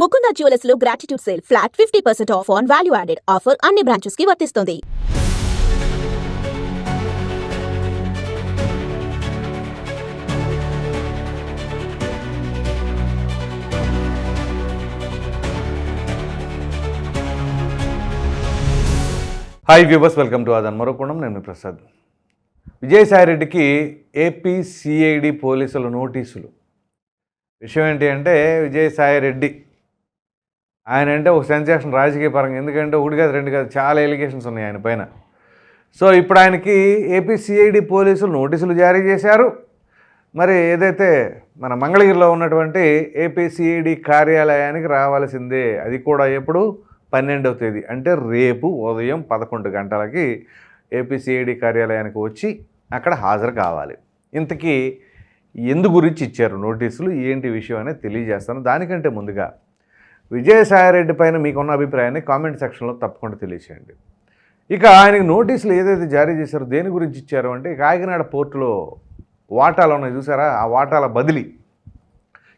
Mukunda జ్యువెలర్స్లో gratitude sale flat fifty percent off on value added offer అన్ని బ్రాంచెస్కి వర్తిస్తుంది. Hi viewers welcome to Aadhan మరోకోణం నేను Prasad. విజయసాయిరెడ్డికి AP CID పోలీసుల నోటీసులు. విషయం ఏంటి అంటే విజయసాయిరెడ్డి ఆయన అంటే ఒక సెన్సేషన్ రాజకీయ పరంగా. ఎందుకంటే ఒకటి కాదు రెండు కాదు చాలా ఎలిగేషన్స్ ఉన్నాయి ఆయన పైన. సో ఇప్పుడు ఆయనకి ఏపీ సిఐడి పోలీసులు నోటీసులు జారీ చేశారు. మరి ఏదైతే మన మంగళగిరిలో ఉన్నటువంటి ఏపీ సిఐడి కార్యాలయానికి రావాల్సిందే అది కూడా ఎప్పుడు? పన్నెండవ తేదీ. అంటే రేపు ఉదయం పదకొండు గంటలకి ఏపీ సిఐడి కార్యాలయానికి వచ్చి అక్కడ హాజరు కావాలి. ఇంతకీ ఎందు గురించి ఇచ్చారు నోటీసులు? ఏంటి విషయం అనేది తెలియజేస్తాను. దానికంటే ముందుగా విజయసాయిరెడ్డి పైన మీకున్న అభిప్రాయాన్ని కామెంట్ సెక్షన్లో తప్పకుండా తెలియచేయండి. ఇక ఆయనకి నోటీసులు ఏదైతే జారీ చేశారో దేని గురించి ఇచ్చారు అంటే కాకినాడ పోర్టులో వాటాలు ఉన్నాయి చూసారా? ఆ వాటాల బదిలీ.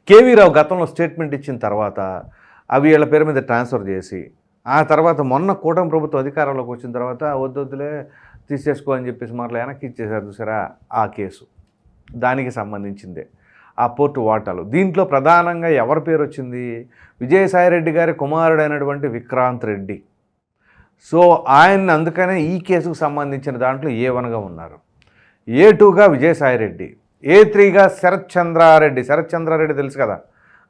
కేవీ రావు గతంలో స్టేట్మెంట్ ఇచ్చిన తర్వాత అవి వీళ్ళ పేరు మీద ట్రాన్స్ఫర్ చేసి ఆ తర్వాత మొన్న కూటమి ప్రభుత్వం అధికారంలోకి వచ్చిన తర్వాత వద్దొద్దులే తీసేసుకో అని చెప్పేసి మరలా వెనక్కి ఇచ్చేసారు చూసారా? ఆ కేసు. దానికి సంబంధించిందే. ఆ పోర్టు వాటాలు. దీంట్లో ప్రధానంగా ఎవరి పేరు వచ్చింది? విజయసాయిరెడ్డి గారి కుమారుడైనటువంటి విక్రాంత్ రెడ్డి. సో ఆయన్ని అందుకనే ఈ కేసుకు సంబంధించిన దాంట్లో ఏ వన్గా ఉన్నారు? ఏ టూగా విజయసాయిరెడ్డి ఏ త్రీగా శరత్ చంద్రారెడ్డి. శరత్ చంద్రారెడ్డి తెలుసు కదా?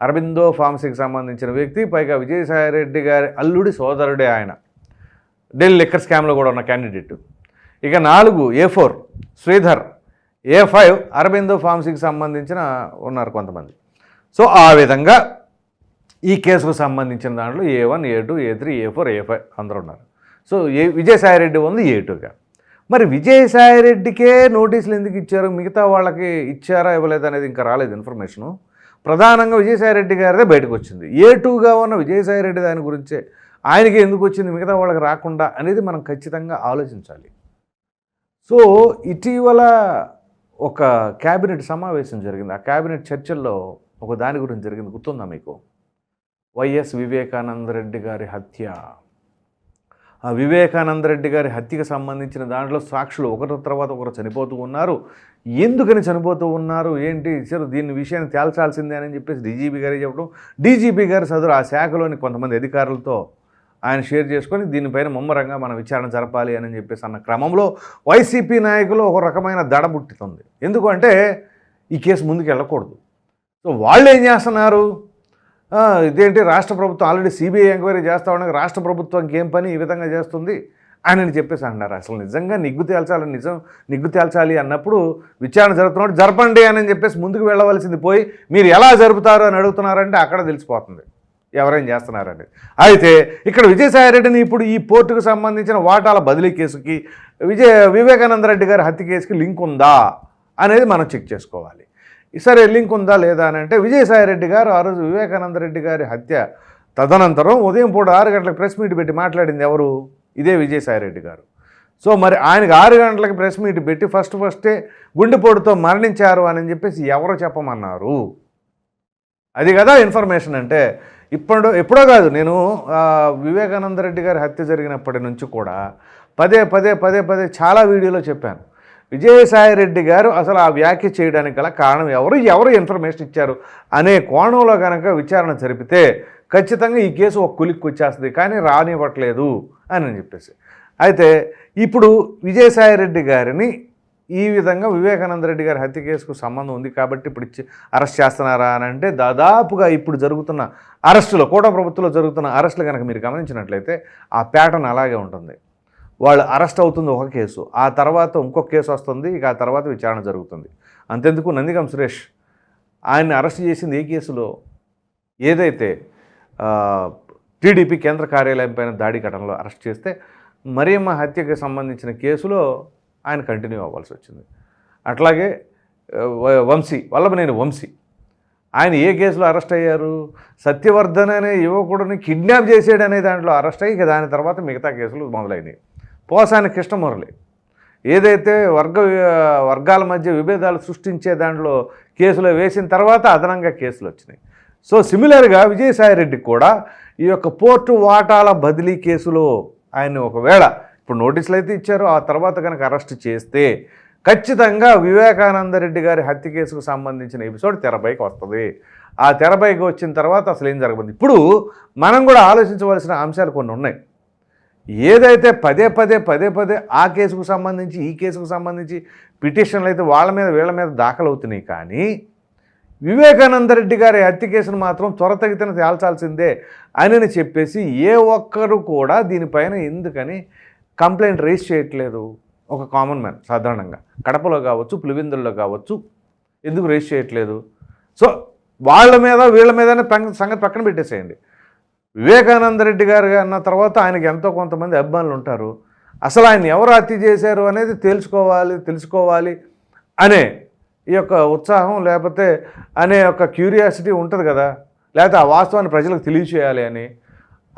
అరబిందో ఫార్మసీకి సంబంధించిన వ్యక్తి పైగా విజయసాయిరెడ్డి గారి అల్లుడి సోదరుడే ఆయన. ఢిల్లీ లిక్కర్ స్కామ్లో కూడా ఉన్న క్యాండిడేట్. ఇక నాలుగు A four Sridhar. A five Aurobindo ఫార్మసీకి సంబంధించిన ఉన్నారు కొంతమంది. సో ఆ విధంగా ఈ కేసుకు సంబంధించిన దాంట్లో A one A two A three A four A five అందరూ ఉన్నారు. సో ఏ విజయసాయిరెడ్డి ఉంది ఏ టూగా మరి విజయసాయిరెడ్డికే నోటీసులు ఎందుకు ఇచ్చారు? మిగతా వాళ్ళకి ఇచ్చారా ఇవ్వలేదు అనేది ఇంకా రాలేదు ఇన్ఫర్మేషను. ప్రధానంగా విజయసాయిరెడ్డి గారిదే బయటకు వచ్చింది. ఏ టూగా ఉన్న విజయసాయిరెడ్డి దాని గురించే ఆయనకి ఎందుకు వచ్చింది మిగతా వాళ్ళకి రాకుండా అనేది మనం ఖచ్చితంగా ఆలోచించాలి. సో ఇటీవల ఒక క్యాబినెట్ సమావేశం జరిగింది. ఆ క్యాబినెట్ చర్చల్లో ఒక దాని గురించి జరిగింది. గుర్తుందా మీకు? వైఎస్ వివేకానంద రెడ్డి గారి హత్య. ఆ వివేకానంద రెడ్డి గారి హత్యకు సంబంధించిన దాంట్లో సాక్షులు ఒకరి తర్వాత ఒకరు చనిపోతూ ఉన్నారు. ఎందుకని చనిపోతూ ఉన్నారు? ఏంటి? సార్ దీని విషయాన్ని తేల్చాల్సిందే అని చెప్పేసి డీజీపీ గారు చెప్పడం. డీజీపీ గారు సదురు ఆ శాఖలోని కొంతమంది అధికారులతో ఆయన షేర్ చేసుకొని దీనిపైన ముమ్మరంగా మనం విచారణ జరపాలి అని చెప్పేసి అన్న క్రమంలో వైసీపీ నాయకులు ఒక రకమైన దడ పుట్టుతుంది ఎందుకంటే ఈ కేసు ముందుకు వెళ్ళకూడదు సో వాళ్ళు ఏం చేస్తున్నారు? ఇదేంటి రాష్ట్ర ప్రభుత్వం ఆల్రెడీ సిబిఐ ఎంక్వైరీ చేస్తా ఉండగా రాష్ట్ర ప్రభుత్వానికి ఏం పని ఈ విధంగా చేస్తుంది? అని చెప్పేసి అన్నారు. అసలు నిజంగా నిగ్గు తేల్చాలి నిజం నిగ్గు తేల్చాలి అన్నప్పుడు విచారణ జరుగుతున్నప్పుడు జరపండి అని చెప్పేసి ముందుకు వెళ్ళవలసింది పోయి మీరు ఎలా జరుపుతారు అని అడుగుతున్నారంటే అక్కడ తెలిసిపోతుంది. ఎవరేం చేస్తున్నారని అయితే ఇక్కడ విజయసాయిరెడ్డిని ఇప్పుడు ఈ పోర్టుకు సంబంధించిన వాటాల బదిలీ కేసుకి విజయ వివేకానంద రెడ్డి గారి హత్య కేసుకి లింక్ ఉందా అనేది మనం చెక్ చేసుకోవాలి. సరే లింక్ ఉందా లేదా అని అంటే విజయసాయిరెడ్డి గారు ఆ రోజు వివేకానంద రెడ్డి గారి హత్య తదనంతరం ఉదయం పూట ఆరు గంటలకు ప్రెస్ మీట్ పెట్టి మాట్లాడింది ఎవరు? ఇదే విజయసాయిరెడ్డి గారు. సో మరి ఆయనకు ఆరు గంటలకు ప్రెస్ మీట్ పెట్టి ఫస్ట్ ఫస్టే గుండెపోటుతో మరణించారు అని చెప్పేసి ఎవరు చెప్పమన్నారు? అది కదా ఇన్ఫర్మేషన్ అంటే ఇప్పుడు ఎప్పుడో కాదు నేను వివేకానంద రెడ్డి గారి హత్య జరిగినప్పటి నుంచి కూడా పదే పదే పదే పదే చాలా వీడియోలో చెప్పాను. విజయసాయి రెడ్డి గారు అసలు ఆ వ్యాఖ్య చేయడానికి గల కారణం ఎవరు ఎవరు ఇన్ఫర్మేషన్ ఇచ్చారు అనే కోణంలో కనుక విచారణ జరిపితే ఖచ్చితంగా ఈ కేసు ఒక కులిక్కి వచ్చేస్తుంది కానీ రానివ్వట్లేదు అని చెప్పేసి. అయితే ఇప్పుడు విజయసాయి రెడ్డి గారిని ఈ విధంగా వివేకానంద రెడ్డి గారి హత్య కేసుకు సంబంధం ఉంది కాబట్టి ఇప్పుడు ఇచ్చి అరెస్ట్ చేస్తున్నారా అని అంటే దాదాపుగా ఇప్పుడు జరుగుతున్న అరెస్టులో కోట ప్రభుత్వంలో జరుగుతున్న అరెస్టులు కనుక మీరు గమనించినట్లయితే ఆ ప్యాటర్న్ అలాగే ఉంటుంది. వాళ్ళు అరెస్ట్ అవుతుంది ఒక కేసు ఆ తర్వాత ఇంకొక కేసు వస్తుంది ఇక ఆ తర్వాత విచారణ జరుగుతుంది. అంతెందుకు నందిగం సురేష్ ఆయన్ని అరెస్ట్ చేసింది ఏ కేసులో? ఏదైతే టీడీపీ కేంద్ర కార్యాలయం పైన దాడి ఘటనలో అరెస్ట్ చేస్తే మరియమ్మ హత్యకు సంబంధించిన కేసులో ఆయన కంటిన్యూ అవ్వాల్సి వచ్చింది. అట్లాగే వ- వంశీ వల్లభనేని వంశీ ఆయన ఏ కేసులో అరెస్ట్ అయ్యారు? సత్యవర్ధన్ అనే యువకుడిని కిడ్నాప్ చేసాడు అనే దాంట్లో అరెస్ట్ అయ్యి దాని తర్వాత మిగతా కేసులు మొదలైనవి. పోసాని కృష్ణమురళి ఏదైతే వర్గ వర్గాల మధ్య విభేదాలు సృష్టించే దాంట్లో కేసులో వేసిన తర్వాత అదనంగా కేసులు వచ్చినాయి. సో సిమిలర్గా విజయసాయిరెడ్డికి కూడా ఈ యొక్క పోర్టు వాటాల బదిలీ కేసులో ఆయన ఒకవేళ ఇప్పుడు నోటీసులు అయితే ఇచ్చారు ఆ తర్వాత కనుక అరెస్ట్ చేస్తే ఖచ్చితంగా వివేకానంద రెడ్డి గారి హత్య కేసుకు సంబంధించిన ఎపిసోడ్ తెరపైకి వస్తుంది. ఆ తెరపైకి వచ్చిన తర్వాత అసలు ఏం జరగబోతుంది? ఇప్పుడు మనం కూడా ఆలోచించవలసిన అంశాలు కొన్ని ఉన్నాయి. ఏదైతే పదే పదే పదే పదే ఆ కేసుకు సంబంధించి ఈ కేసుకు సంబంధించి పిటిషన్లు అయితే వాళ్ళ మీద వీళ్ళ మీద దాఖలు అవుతున్నాయి కానీ వివేకానంద రెడ్డి గారి హత్య కేసును మాత్రం త్వరతగితన తేల్చాల్సిందే అని చెప్పేసి ఏ ఒక్కరు కూడా దీనిపైన ఎందుకని కంప్లైంట్ రేస్ చేయట్లేదు ఒక కామన్ మ్యాన్ సాధారణంగా. కడపలో కావచ్చు పులివెందుల్లో కావచ్చు ఎందుకు రేస్ చేయట్లేదు? సో వాళ్ళ మీద వీళ్ళ మీదనే సంగతి పక్కన పెట్టేసేయండి. వివేకానంద రెడ్డి గారు అన్న తర్వాత ఆయనకి ఎంతో కొంతమంది అభిమానులు ఉంటారు. అసలు ఆయన ఎవరు హత్య చేశారు అనేది తెలుసుకోవాలి తెలుసుకోవాలి అనే ఈ యొక్క ఉత్సాహం లేకపోతే అనే యొక్క క్యూరియాసిటీ ఉంటుంది కదా. లేకపోతే ఆ వాస్తవాన్ని ప్రజలకు తెలియచేయాలి అని.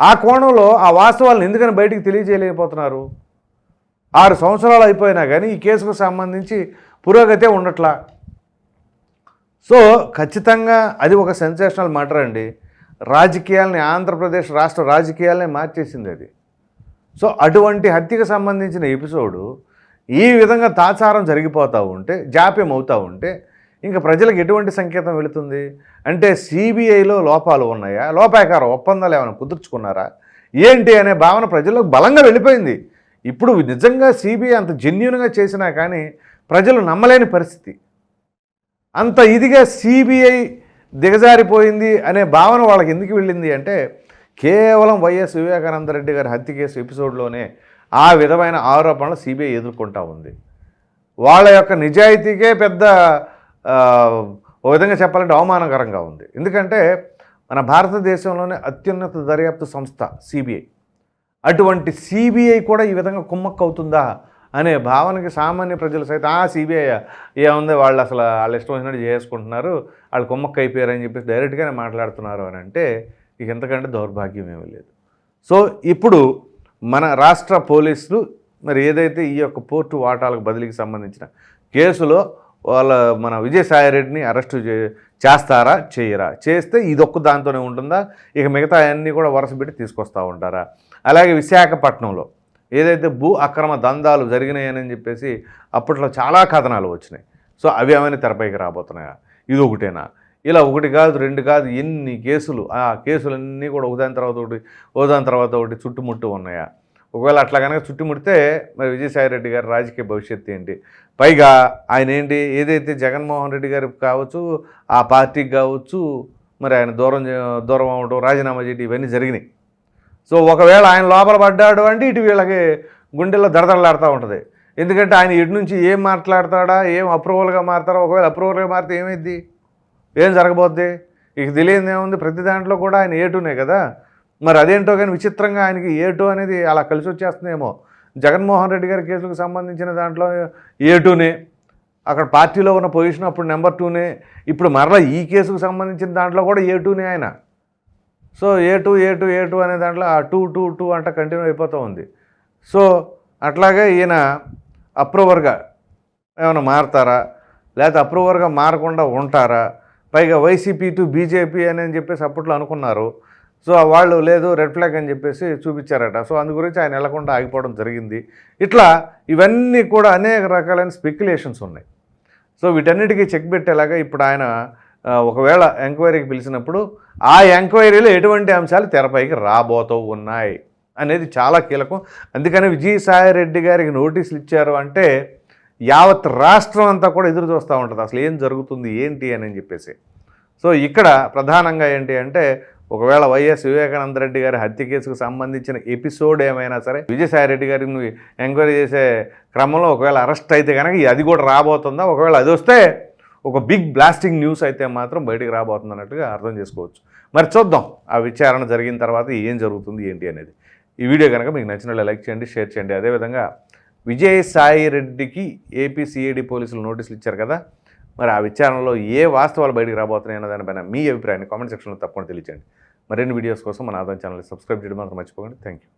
ఆ కోణంలో ఆ వాస్తవాలను ఎందుకని బయటికి తెలియజేయలేకపోతున్నారు? ఆరు సంవత్సరాలు అయిపోయినా కానీ ఈ కేసుకు సంబంధించి పురోగతే ఉండట్లా? సో ఖచ్చితంగా అది ఒక సెన్సేషనల్ మ్యాటర్ అండి. రాజకీయాల్ని ఆంధ్రప్రదేశ్ రాష్ట్ర రాజకీయాలనే మార్చేసింది అది. సో అటువంటి హత్యకు సంబంధించిన ఎపిసోడు ఈ విధంగా తాచారం జరిగిపోతూ ఉంటే జాప్యం అవుతూ ఉంటే ఇంకా ప్రజలకు ఎటువంటి సంకేతం వెళుతుంది? అంటే సిబిఐలో లోపాలు ఉన్నాయా? లోపాకార ఒప్పందాలు ఏమైనా కుదుర్చుకున్నారా? ఏంటి అనే భావన ప్రజల్లో బలంగా వెళ్ళిపోయింది. ఇప్పుడు నిజంగా సిబిఐ అంత జెన్యున్గా చేసినా కానీ ప్రజలు నమ్మలేని పరిస్థితి. అంత ఇదిగా సిబిఐ దిగజారిపోయింది అనే భావన వాళ్ళకి ఎందుకు వెళ్ళింది అంటే కేవలం వైఎస్ వివేకానంద రెడ్డి గారి హత్య కేసు ఎపిసోడ్లోనే ఆ విధమైన ఆరోపణలు సిబిఐ ఎదుర్కొంటా ఉంది. వాళ్ళ యొక్క నిజాయితీకే పెద్ద ఓ విధంగా చెప్పాలంటే అవమానకరంగా ఉంది. ఎందుకంటే మన భారతదేశంలోనే అత్యున్నత దర్యాప్తు సంస్థ సిబిఐ. అటువంటి సిబిఐ కూడా ఈ విధంగా కుమ్మక్క అవుతుందా అనే భావనకి సామాన్య ప్రజలు సైతం ఆ సిబిఐ ఏముంది? వాళ్ళు అసలు వాళ్ళ ఇష్టం వచ్చినట్టు చేసుకుంటున్నారు. వాళ్ళు కుమ్మక్క అయిపోయారని చెప్పేసి డైరెక్ట్గానే మాట్లాడుతున్నారు అని అంటే ఇక ఎంతకంటే దౌర్భాగ్యం ఏమీ లేదు. సో ఇప్పుడు మన రాష్ట్ర పోలీసులు మరి ఏదైతే ఈ యొక్క పోర్టు వాటాలకు బదిలీకి సంబంధించిన కేసులో వాళ్ళ మన విజయసాయిరెడ్డిని అరెస్టు చే చేస్తారా చేయరా? చేస్తే ఇదొక్క దాంతోనే ఉంటుందా? ఇక మిగతా అన్నీ కూడా వరుస పెట్టి తీసుకొస్తూ ఉంటారా? అలాగే విశాఖపట్నంలో ఏదైతే భూ అక్రమ దందాలు జరిగినాయని చెప్పేసి అప్పట్లో చాలా కథనాలు వచ్చినాయి. సో అవి ఏమైనా తెరపైకి రాబోతున్నాయా? ఇది ఒకటేనా? ఇలా ఒకటి కాదు రెండు కాదు ఎన్ని కేసులు? ఆ కేసులన్నీ కూడా ఒకదాని తర్వాత ఒకటి ఒకదాని తర్వాత ఒకటి చుట్టుముట్టు ఉన్నాయా? ఒకవేళ అట్లా కనుక చుట్టుముడితే మరి విజయసాయిరెడ్డి గారి రాజకీయ భవిష్యత్తు ఏంటి? పైగా ఆయన ఏంటి? ఏదైతే జగన్మోహన్ రెడ్డి గారికి కావచ్చు ఆ పార్టీకి కావచ్చు మరి ఆయన దూరం దూరం అవ్వడం రాజీనామా చేయడం ఇవన్నీ జరిగినాయి. సో ఒకవేళ ఆయన లోపల పడ్డాడు అంటే ఇటు వీళ్ళకి గుండెల్లో దడదడలాడుతూ ఉంటుంది. ఎందుకంటే ఆయన ఇటు నుంచి ఏం మాట్లాడతాడా ఏం అప్రూవల్గా మారుతారా ఒకవేళ అప్రూవల్గా మారితే ఏమైద్ది? ఏం జరగబోద్ది? ఇక తెలియదు ఏముంది ప్రతి దాంట్లో కూడా ఆయన ఏటునే కదా. మరి అదేంటో కానీ విచిత్రంగా ఆయనకి ఏటు అనేది అలా కలిసి వచ్చేస్తుందేమో. జగన్మోహన్ రెడ్డి గారి కేసులకు సంబంధించిన దాంట్లో ఏటునే అక్కడ పార్టీలో ఉన్న పొజిషన్ అప్పుడు నెంబర్ టూనే ఇప్పుడు మరలా ఈ కేసుకు సంబంధించిన దాంట్లో కూడా ఏ టూనే ఆయన. So A two A two A two అనే దాంట్లో ఆ టూ టూ టూ అంట కంటిన్యూ అయిపోతూ ఉంది. సో అట్లాగే ఈయన అప్రూవర్గా ఏమైనా మారతారా? లేకపోతే అప్రూవర్గా మారకుండా ఉంటారా? పైగా వైసీపీ టు బీజేపీ అని అని చెప్పేసి అప్పట్లో అనుకున్నారు. సో వాళ్ళు లేదు రెడ్ ఫ్లాగ్ అని చెప్పేసి చూపించారట. సో అందు గురించి ఆయన వెళ్ళకుండా ఆగిపోవడం జరిగింది. ఇట్లా ఇవన్నీ కూడా అనేక రకాలైన స్పెక్యులేషన్స్ ఉన్నాయి. సో వీటన్నిటికీ చెక్ పెట్టేలాగా ఇప్పుడు ఆయన ఒకవేళ ఎంక్వైరీకి పిలిచినప్పుడు ఆ ఎంక్వైరీలో ఎటువంటి అంశాలు తెరపైకి రాబోతూ ఉన్నాయి అనేది చాలా కీలకం. అందుకని విజయసాయి రెడ్డి గారికి నోటీసులు ఇచ్చారు అంటే యావత్ రాష్ట్రం అంతా కూడా ఎదురు చూస్తూ ఉంటుంది. అసలు ఏం జరుగుతుంది ఏంటి అని చెప్పేసి. సో ఇక్కడ ప్రధానంగా ఏంటి అంటే ఒకవేళ వైఎస్ వివేకానంద రెడ్డి గారి హత్య కేసుకు సంబంధించిన ఎపిసోడ్ ఏమైనా సరే విజయసాయి రెడ్డి గారిని ఎంక్వైరీ చేసే క్రమంలో ఒకవేళ అరెస్ట్ అయితే కనుక అది కూడా రాబోతుందా? ఒకవేళ అది వస్తే ఒక బిగ్ బ్లాస్టింగ్ న్యూస్ అయితే మాత్రం బయటికి రాబోతుంది అన్నట్టుగా అర్థం చేసుకోవచ్చు. మరి చూద్దాం ఆ విచారణ జరిగిన తర్వాత ఏం జరుగుతుంది ఏంటి అనేది. ఈ వీడియో కనుక మీకు నచ్చినట్లు లైక్ చేయండి షేర్ చేయండి. అదేవిధంగా విజయసాయి రెడ్డికి ఏపీ సిఐడి పోలీసులు నోటీసులు ఇచ్చారు కదా మరి ఆ విచారణలో ఏ వాస్తవాలు బయటికి రాబోతున్నాయి అన్న దానిపైన మీ అభిప్రాయాన్ని కామెంట్ సెక్షన్లో తప్పకుండా తెలియచేయండి. మరిన్ని వీడియోస్ కోసం మన ఆదాయం ఛానల్ని సబ్స్క్రైబ్ చేయడం మాత్రం మర్చిపోకండి. Thank you